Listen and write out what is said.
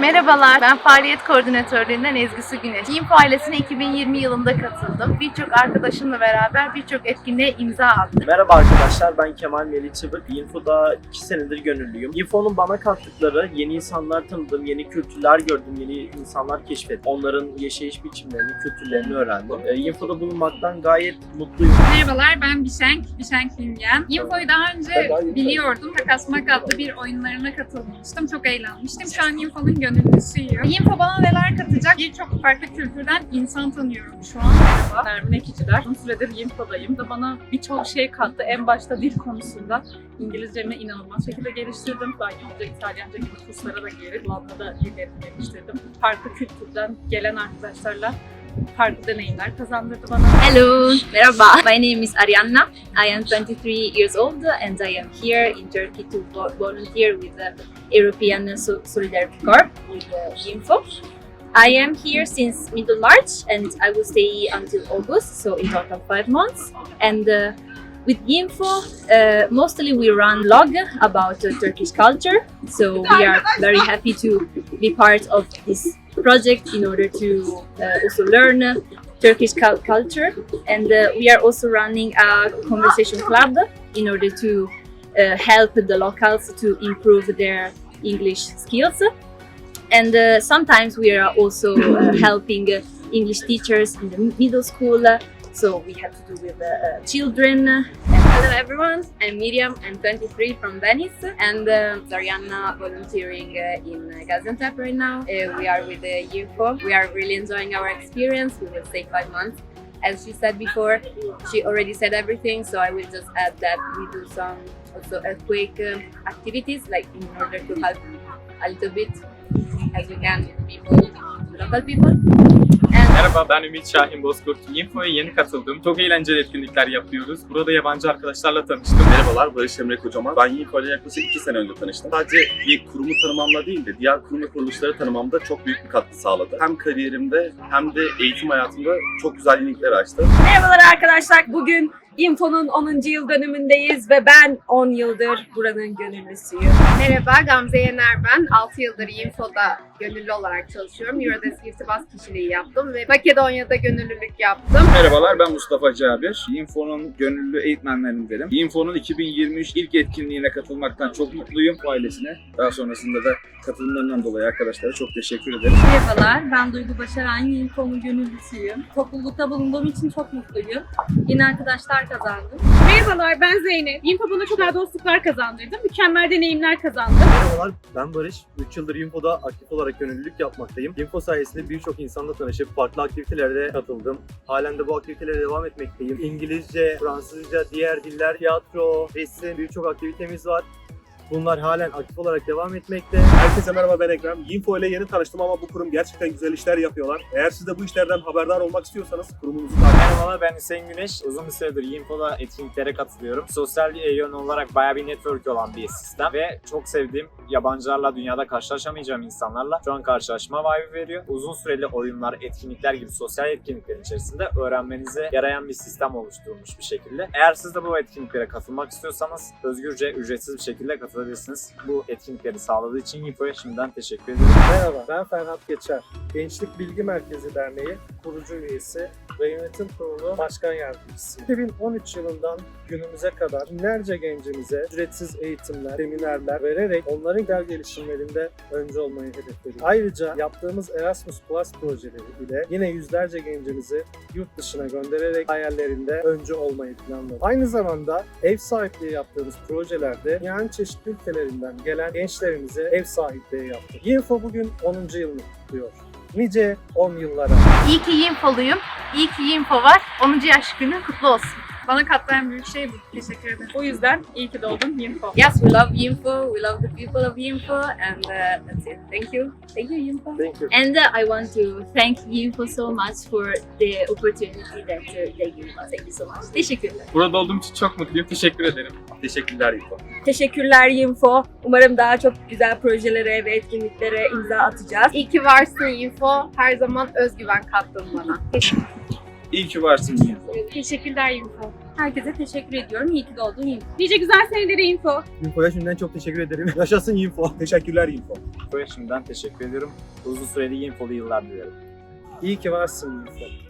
Merhabalar, ben faaliyet koordinatörlüğünden Ezgi Su Güneş. Info ailesine 2020 yılında katıldım. Birçok arkadaşımla beraber birçok etkinliğe imza attım. Merhaba arkadaşlar ben Kemal Melih Çıbık. Info'da 2 senedir gönüllüyüm. Info'nun bana kattıkları yeni insanlar tanıdım, yeni kültürler gördüm, yeni insanlar keşfettim. Onların yaşayış biçimlerini, kültürlerini öğrendim. E, Info'da bulunmaktan gayet mutluyum. Merhabalar ben Bişenk, Bişenk Bilgen. Info'yu daha önce biliyordum. Takasmak adlı bir oyunlarına katılmıştım. Çok eğlenmiştim. Şu an Info'nun gönüllüsüyüm. Info bana neler katacak? Birçok farklı kültürden insan tanıyorum şu an. Mermin Ekiciler. Uzun süredir Yinfo'dayım da bana birçok şey kattı. En başta dil konusunda İngilizcemi inanılmaz şekilde geliştirdim. Yunanca, İtalyanca gibi kurslara da girip Lambda da dillerimi geliştirdim. Farklı kültürden gelen arkadaşlarla farklı deneyimler kazandırdı bana. Hello, merhaba. My name is Arianna. I am 23 years old and I am here in Turkey to volunteer with the European Solidarity Corps with uh, Info. I am here since middle March and I will stay until August, so in total five months. And uh, with Info, uh, mostly we run blog about uh, Turkish culture. So we are very happy to be part of this project in order to uh, also learn Turkish culture. And uh, we are also running a conversation club in order to uh, help the locals to improve their English skills. And uh, sometimes we are also uh, helping English teachers in the middle school. So we have to do with uh, children. Hello everyone, I'm Miriam, I'm 23 from Venice and uh, volunteering uh, in uh, Gaziantep right now. Uh, we are with the UFO. We are really enjoying our experience. We will stay five months. As she said before, she already said everything, so I will just add that we do some also earthquake um, activities, like in order to help a little bit as we can people, local people. And Merhaba ben Ümit Şahin Bozkurt. Info'ya yeni katıldım. Çok eğlenceli etkinlikler yapıyoruz. Burada yabancı arkadaşlarla tanıştım. Merhabalar, Barış Emre Kocaman. Ben Yinko ile yaklaşık 2 sene önce tanıştım. Sadece bir kurumu tanımamla değil de diğer kurum ve kuruluşları tanımamda çok büyük bir katkı sağladı. Hem kariyerimde hem de eğitim hayatımda çok güzel yenilikler açtı. Merhabalar arkadaşlar. Bugün Info'nun 10. yıl dönümündeyiz ve ben 10 yıldır buranın gönüllüsüyüm. Merhaba, Gamze Yener ben. 6 yıldır Info'da gönüllü olarak çalışıyorum. Eurodesk irtibat kişiliği yaptım ve Makedonya'da gönüllülük yaptım. Merhabalar ben Mustafa Cabir. Info'nun gönüllü eğitmenlerindenim. Info'nun 2023 ilk etkinliğine katılmaktan çok mutluyum ailesine. Daha sonrasında da katılımlarından dolayı arkadaşlara çok teşekkür ederim. Merhabalar ben Duygu Başaran Info'nun gönüllüsüyüm. Toplulukta bulunduğum için çok mutluyum. Yeni arkadaşlar kazandım. Merhabalar ben Zeynep. Info bana çok güzel dostluklar kazandırdı. Mükemmel deneyimler kazandım. Merhabalar, ben Barış. 3 yıldır Info'da aktif olarak gönüllülük yapmaktayım. Info sayesinde birçok insanla tanışıp farklı aktivitelere katıldım. Halen de bu aktivitelere devam etmekteyim. İngilizce, Fransızca, diğer diller, tiyatro, resim birçok aktivitemiz var. Bunlar halen aktif olarak devam etmekte. Herkese merhaba ben Ekrem. Info ile yeni tanıştım ama bu kurum gerçekten güzel işler yapıyorlar. Eğer siz de bu işlerden haberdar olmak istiyorsanız kurumumuzu takip edin. Merhabalar ben Hüseyin Güneş. Uzun bir süredir Info'da etkinliklere katılıyorum. Sosyal yön olarak bayağı bir network olan bir sistem ve çok sevdiğim yabancılarla dünyada karşılaşamayacağım insanlarla şu an karşılaşma vibe veriyor. Uzun süreli oyunlar, etkinlikler gibi sosyal etkinliklerin içerisinde öğrenmenize yarayan bir sistem oluşturulmuş bir şekilde. Eğer siz de bu etkinliklere katılmak istiyorsanız özgürce, ücretsiz bir şekilde katılabilirsiniz. Bu etkinlikleri sağladığı için Info'ya şimdiden teşekkür ederim. Merhaba, ben Ferhat Geçer. Gençlik Bilgi Merkezi Derneği kurucu üyesi ve yönetim kurulu başkan yardımcısıyım. 2013 yılından günümüze kadar binlerce gencimize ücretsiz eğitimler, seminerler vererek onların gel gelişimlerinde önce olmayı hedefliyoruz. Ayrıca yaptığımız Erasmus Plus projeleri ile yine yüzlerce gencimizi yurt dışına göndererek hayallerinde önce olmayı planlıyoruz. Aynı zamanda ev sahipliği yaptığımız projelerde dünyanın çeşitli ülkelerinden gelen gençlerimize ev sahipliği yaptık. Info bugün 10. yılını kutluyor. Nice 10 yıllara. İyi ki Info'luyum. İyi ki Info var. 10. yaş günü kutlu olsun. Bana katlayan büyük şey bu. Teşekkür ederim. O yüzden iyi ki doğdun Info. yes, we love Info. We love the people of Info, and uh, that's it. Thank you, thank you, Info. Thank you. And uh, I want to thank Info so much for the opportunity that uh, they gave us. Thank you so much. Teşekkürler. Burada olduğum için çok mutluyum. Teşekkür ederim. Teşekkürler Info. Teşekkürler Info. Umarım daha çok güzel projelere ve etkinliklere imza atacağız. İyi ki varsın Info. Her zaman özgüven kattın bana. İyi ki varsın Info. Teşekkürler Info. Herkese teşekkür ediyorum. İyi ki doğdun Info. Nice güzel senelere Info. Info'ya şimdiden çok teşekkür ederim. Yaşasın Info. Teşekkürler Info. Info'ya şimdiden teşekkür ediyorum. Uzun süreli infolu yıllar dilerim. İyi ki varsın Info.